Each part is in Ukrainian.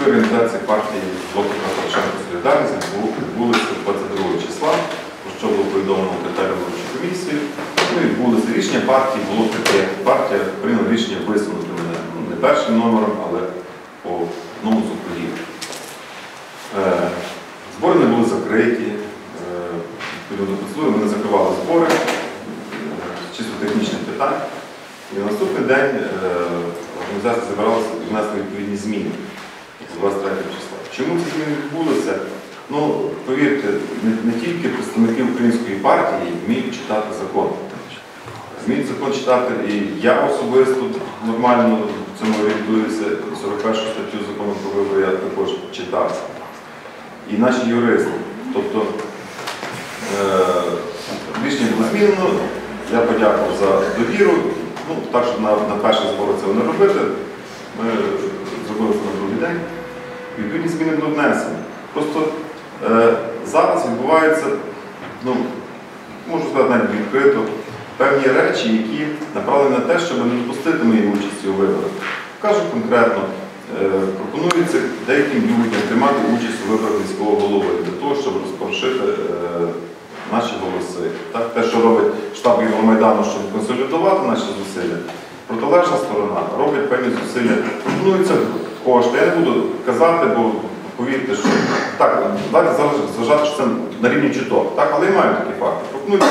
міської організації партії блоку Порошенко Солідарність відбулися 22 числа, про що було повідомлено Катарю виборчу комісію. Ну, і відбулося рішення партії, було таке. Партія прийняла рішення висунути мене ну, не першим номером, але по одному з округів. Е, Збори не були закриті. Е, Відповідно ми не закривали збори, е, чисто технічних питань. І на наступний день е, організація збиралася внести відповідні зміни з 23 числа. Чому ці зміни відбулися? Ну, повірте, не, не тільки представники української партії вміють читати закон. Вміють закон читати і я особисто нормально в цьому орієнтуюся, 41 статтю закону про вибори я також читав. І наші юристи. Тобто рішення було змінено, я подякував за довіру. Ну, так, щоб на, на перший збор цього не робити, ми день. Відповідні зміни були внесені. Просто е, зараз відбуваються, ну, можу сказати навіть відкрито, певні речі, які направлені на те, щоб не допустити моєї участі у виборах. Кажу конкретно, е, пропонується деяким людям приймати участь у виборах міського голови для того, щоб розпорошити е, наші голоси. Так, те, що робить штаб Євромайдану, щоб консолідувати наші зусилля, протилежна сторона робить певні зусилля. Пропонуються кошти. Я не буду казати, бо повірте, що так, давайте зважати, що це на рівні чуток. Так, але я маю такі факти. Пропонують,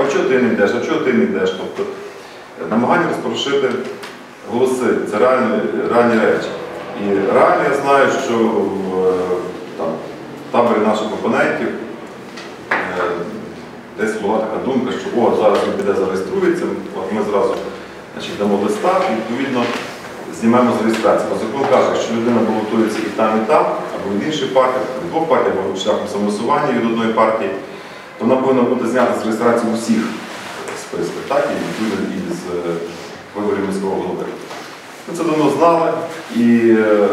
а чого ти не йдеш, а чого ти не йдеш? Тобто намагання розпорошити голоси це реальні, реальні речі. І реально я знаю, що в е, там, таборі наших опонентів е, десь була така думка, що о, зараз він піде зареєструється, от ми зразу значить, дамо листа і відповідно знімемо з реєстрації. Бо закон каже, що людина балотується і там, і там, або від іншої партії, або від двох партій, або шляхом самосування від одної партії, то вона повинна бути знята з реєстрації в усіх списках, так, і відповідно і з е, виборів міського голови. Ми це давно знали, і е,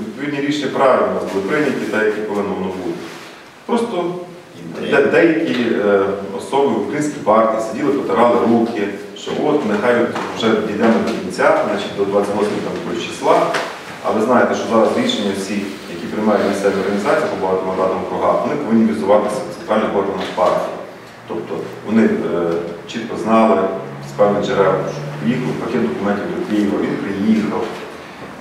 відповідні рішення правильно у нас були прийняті, так, які повинно воно бути. Просто де- деякі е, особи в українській партії сиділи, потирали руки, що от нехай вже дійдемо до кінця, значить до 28 там, числа. А ви знаєте, що зараз рішення всі, які приймають місцеві організації по багатомандатним кругам, вони повинні візуватися в центральних органах партії. Тобто вони е, чітко знали з певних джерел, що приїхав пакет документів до Києва, він приїхав.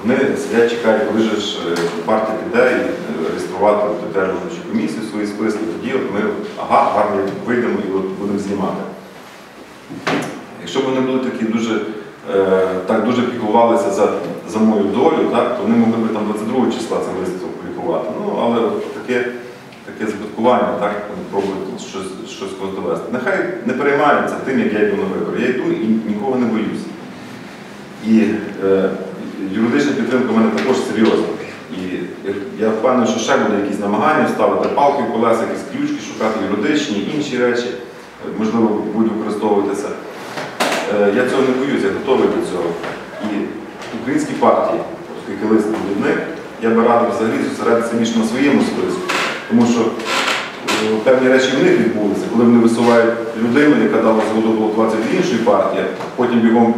Вони сидять, чекають, коли ж е, партія піде і е, реєструвати територіальну комісію свої списки, тоді от ми ага, гарно вийдемо і от будемо знімати. Якщо б вони були такі дуже, так дуже піклувалися за, за мою долю, так, то вони могли б там 22 числа це лист опублікувати. Ну, але таке, таке збиткування, так, вони пробують щось, щось довести. Нехай не переймаються тим, як я йду на вибори. Я йду і нікого не боюся. І е, юридична підтримка в мене також серйозна. І я- впевнений, що ще буде якісь намагання вставити палки в колеса, якісь ключки, шукати юридичні, інші речі, е, можливо, будуть використовуватися. Е, Я цього не боюся, я готовий до цього. І українські партії, оскільки лист них, я би радив взагалі зосередитися більше на своєму списку. Тому що е, певні речі в них відбулися, коли вони висувають людину, яка дала згоду балотуватися від іншої партії, потім бігом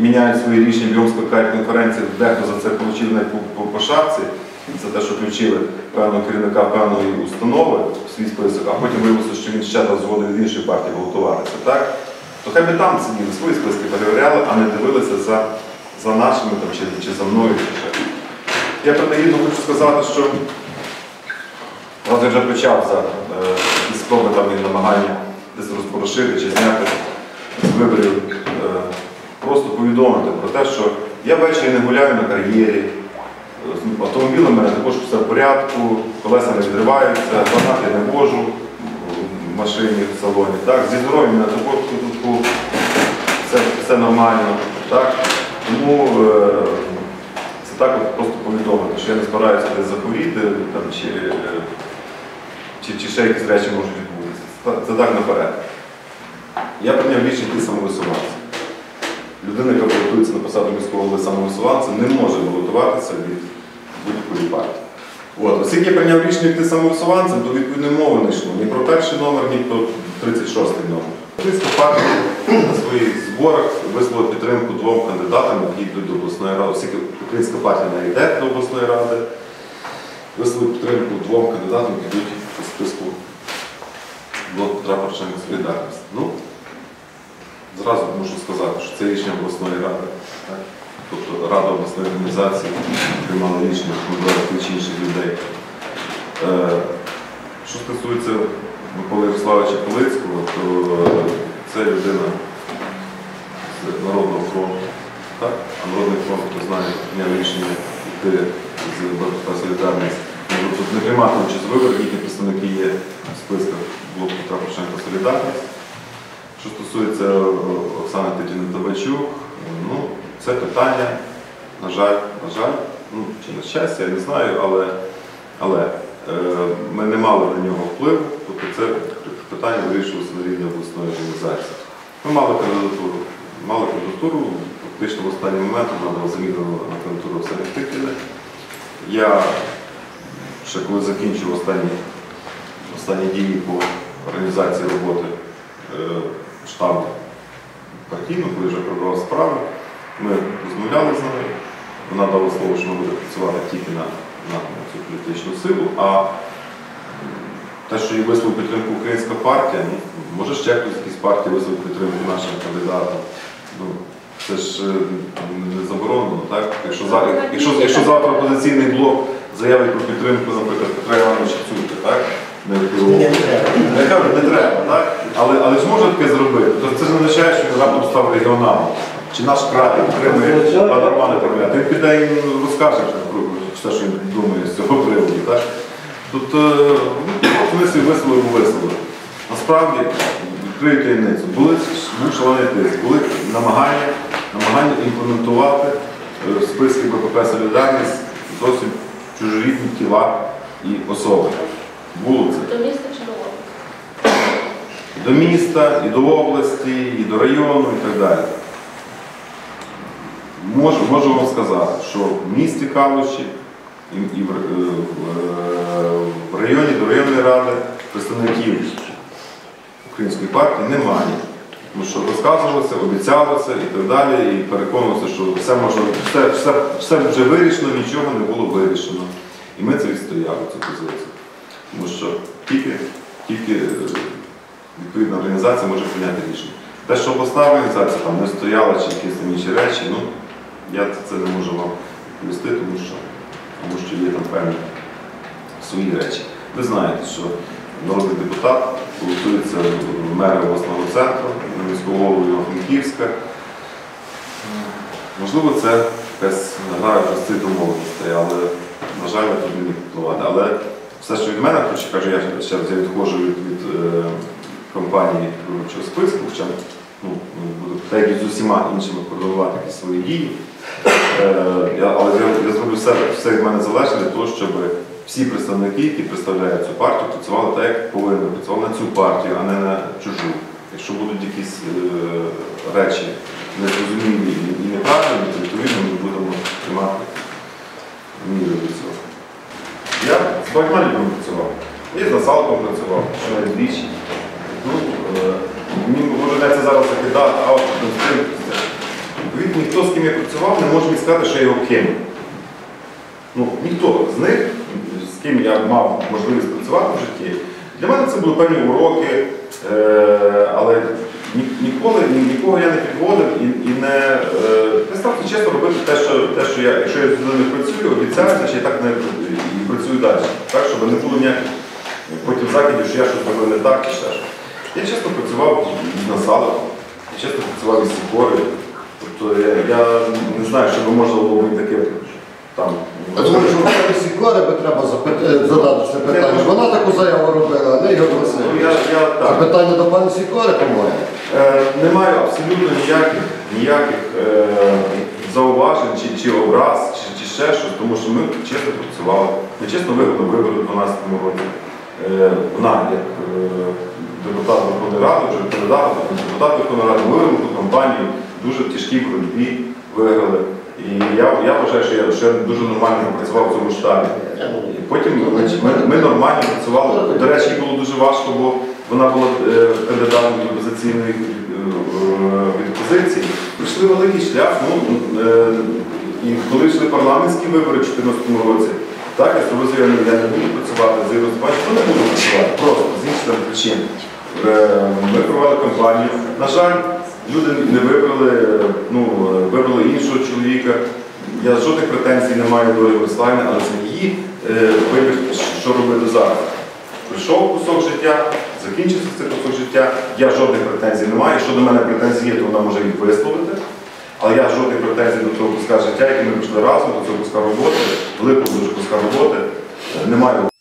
міняють свої рішення, бігом скликають конференції, дехто за це отримав навіть по, по, по шапці, за те, що включили певного керівника певної установи в свій список, а потім виявилося, що він ще дав згоду від іншої партії балотуватися. Так? То хай би там сиділи, свої списки перевіряли, а не дивилися за, за нашими там, чи, чи за мною. Чи ще. Я принагідно хочу сказати, що раз я вже почав за е, спроби там і намагання десь розпорошити чи зняти з виборів, е, просто повідомити про те, що я ввечері не гуляю на кар'єрі, е, з у мене також все в порядку, колеса не відриваються, банати не вожу в машині, в салоні. Так? Зі здоров'ям мене також тут все, все нормально. Так? Тому е, це так от просто повідомити, що я не збираюся десь захворіти там, чи, чи, чи ще якісь речі можуть відбутися. Це, так наперед. Я прийняв рішення йти самовисуванця. Людина, яка балотується на посаду міського голови самовисуванця, не може балотуватися від будь-якої партії. От, оскільки я прийняв рішення йти самовисуванцем, то відповідно мови не йшло ні про перший номер, ні про 36-й номер. Українська партія на своїх зборах висловила підтримку двом кандидатам, які йдуть до обласної ради, оскільки українська партія не йде до обласної ради. висловив підтримку двом кандидатам, які йдуть у списку блоку Петра Порошенка Солідарність. Ну, зразу можу сказати, що це рішення обласної ради. Тобто Рада обласної організації приймала рішення, вибрала тих чи інших людей. Е, що стосується Миколи Ярославовича Полицького, то е, це людина з Народного фронту. Так? А Народний фронт, хто знає, прийняв рішення йти з БПП Солідарність. Може тут не приймати участь в виборах, їхні представники є в списках блоку Петра Порошенка Солідарність. Що стосується е, Оксани Тетяни Табачук, ну, це питання, на жаль, на жаль, ну, чи на щастя, я не знаю, але, але е, ми не мали на нього впливу, тобто це питання вирішувалося на рівні обласної організації. Ми мали кандидатуру, мали кандидатуру, фактично в останній момент вона була замінена на кандидатуру Оксани Тикіни. Я ще коли закінчив останні, останні дії по організації роботи е, штабу партійну, коли вже продавав справи, ми розмовляли з нею. Вона дала слово, що вона буде працювати тільки на, на цю політичну силу, а те, що їй висловив підтримку українська партія, ну, може ще хтось якісь партії висловив підтримку нашим кандидатам. Ну, це ж е, не заборонено, так? Якщо, за- якщо, якщо завтра опозиційний блок заявить про підтримку, наприклад, Петра Івановича Цюрка, так? Не. Не треба. Не треба, так? Але, але ж може таке зробити. Тобто це ж не означає, що він раптом став регіоналом. Чи наш край підтримує пана Романа Павля. Він піде і розкаже все, що він думає з цього приводу. Так? Тут е, ну, ми свій висловили. Насправді, відкрию таємницю, були був шалений тиск, були намагання, намагання імплементувати е, списки БПП Солідарність зовсім чужорідні тіла і особи. Було це До міста чи до області? до міста, і до області, і до району, і так далі. Можу, можу вам сказати, що в місті Калуші і, і в, е, в, е, районі до районної ради представників української партії немає. Тому що розказувалося, обіцялося і так далі, і переконувалося, що все можна, все, все, все вже вирішено, нічого не було вирішено. І ми це відстояли, цю позицію. Тому що тільки, тільки е, відповідна організація може прийняти рішення. Те, що обласна організація там не стояла чи якісь інші речі, ну я це не можу вам відповісти, тому що, тому що є там певні свої речі. Ви знаєте, що народний депутат голосується мера обласного центру, міського голову Івано-Франківська. Можливо, це якась гра цих домовленостей, але, на жаль, я тут не впливати. Але все, що від мене, хоч кажу, я ще раз я відходжу від, від е, компанії виборчого списку, хоча ну, буду так і з усіма іншими координувати якісь свої дії. Е, я, але я, я зроблю все, все від мене залежне для того, щоб всі представники, які представляють цю партію, працювали так, як повинні, працювали на цю партію, а не на чужу. Якщо будуть якісь е, речі незрозумілі і, неправильні, то відповідно ми будемо приймати міри до цього. Я з багатьма людьми працював. І з Насалком працював, що двічі. Ну, е, мені може йдеться зараз закидати автор Відповідно, ніхто з ким я працював, не може мені сказати, що я його кинув. Ну, ніхто з них, з ким я мав можливість працювати в житті, для мене це були певні уроки, е, але ніколи ні, нікого я не підводив і, і не, е, не став чесно робити те, що, те, що я, якщо я з людиною працюю, обіцяю, що я так не і працюю далі. Так, щоб не було ніяких потім закидів, що я щось робив не так чи ще щось. Я чесно працював з насадом, я чесно працював із Сікорою. Тобто я, я не знаю, що можна було бути таке там. Що в Сікори би треба запит- е, задати це питання. Вона таку заяву робила, а не Ігор Ну, я, Васильович. я Це так. питання до пані Сікори, по-моєму. Е, немає абсолютно ніяких, ніяких е, зауважень чи, чи образ, чи, чи ще щось, тому що ми чесно працювали. Ми чесно виграли вибори у 2012 році. Е, вона, як е, депутат Верховної Ради, вже кандидат, депутат Верховної Ради, ми виграли ту кампанію в дуже тяжкій боротьбі, виграли. І я, я вважаю, що я ще дуже нормально працював в цьому штабі. І потім ми, ми, нормально працювали. До речі, було дуже важко, бо вона була е, кандидатом від опозиційної е, опозиції. Прийшли великий шлях. Ну, е, і коли йшли парламентські вибори в 2014 році, Так, я зробив я не буду працювати з Ігорем Степановичем, ну не буду працювати, просто з інших причин. Е, Ми провели кампанію. На жаль, люди не вибрали, ну, вибрали іншого чоловіка. Я жодних претензій не маю до Ігоря Славіна, але це її е, вибір, що робити зараз. Прийшов кусок життя, закінчився цей кусок життя, я жодних претензій не маю. Якщо до мене претензії є, то вона може їх висловити. Але я жодних претензій до того куска життя, який ми пішли разом, до цього куска роботи, великого дуже куска роботи, е, не маю.